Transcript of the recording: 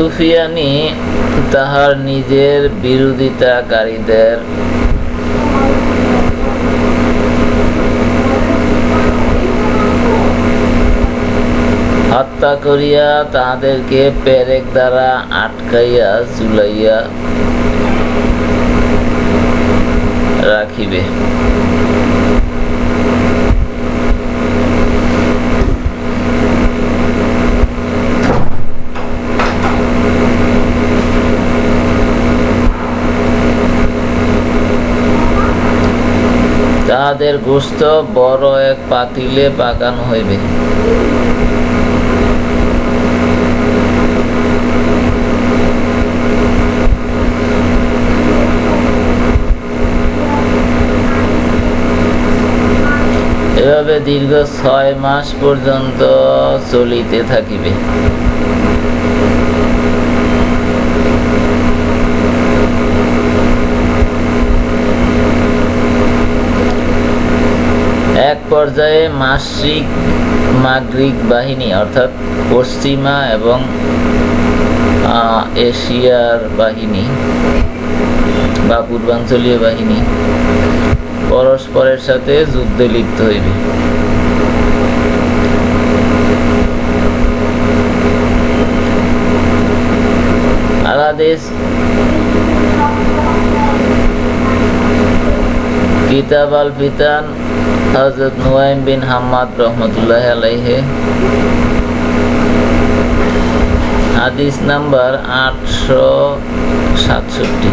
সুফিয়ানি তাহার নিজের বিরোধিতাকারীদের হত্যা করিয়া তাহাদেরকে পেরেক দ্বারা আটকাইয়া চুলাইয়া রাখিবে। তাহাদের গোস্ত বড় এক পাতিলে পাকানো হইবে। এভাবে দীর্ঘ ছয় মাস পর্যন্ত চলিতে থাকিবে। এক পর্যায়ে মাসিক মাগরিক বাহিনী, অর্থাৎ পশ্চিমা এবং এশিয়ার বাহিনী বা পূর্বাঞ্চলীয় বাহিনী পরস্পরের সাথে যুদ্ধে লিপ্ত হইবে। আলাদেশ কিতাব আল ফিতান হজরত নুয়াইম বিন হাম্মাদ রহমতুল্লাহ আলাইহে। হাদিস নাম্বার আটশো সাতষট্টি।